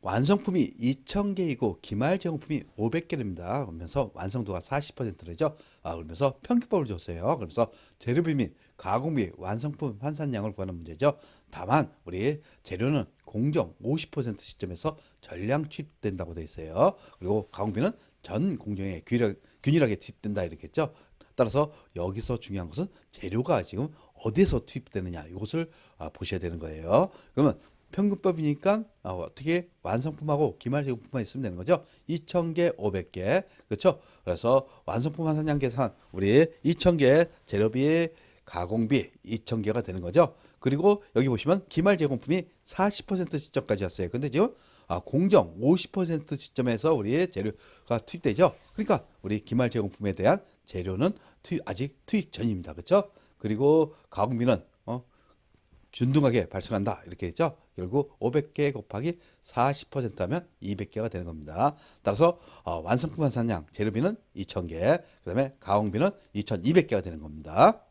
완성품이 2,000개이고 기말 제공품이 500개입니다. 그러면서 완성도가 40%죠. 아, 그러면서 평균법을 줬어요. 그러면서 재료비 및 가공비 완성품 환산량을 구하는 문제죠. 다만 우리 재료는 공정 50% 시점에서 전량 취급된다고 돼 있어요. 그리고 가공비는 전 공정에 균일하- 균일하게 투입된다 이렇게 했죠. 따라서 여기서 중요한 것은 재료가 지금 어디에서 투입되느냐 이것을 아, 보셔야 되는 거예요. 그러면 평균법이니까 아, 어떻게 완성품하고 기말 제공품만 있으면 되는 거죠. 2,000개, 500개. 그렇죠? 그래서 완성품 환산량 계산 우리 2,000개 재료비, 가공비 2,000개가 되는 거죠. 그리고 여기 보시면 기말 제공품이 40% 시점까지 왔어요. 근데 지금 아, 공정 50% 시점에서 우리 재료가 투입되죠. 그러니까 우리 기말 제공품에 대한 재료는 투입, 아직 투입 전입니다. 그렇죠? 그리고 가공비는 어, 균등하게 발생한다 이렇게 했죠. 결국 500개 곱하기 40% 하면 200개가 되는 겁니다. 따라서 어, 완성품 환산량 재료비는 2,000개, 그 다음에 가공비는 2,200개가 되는 겁니다.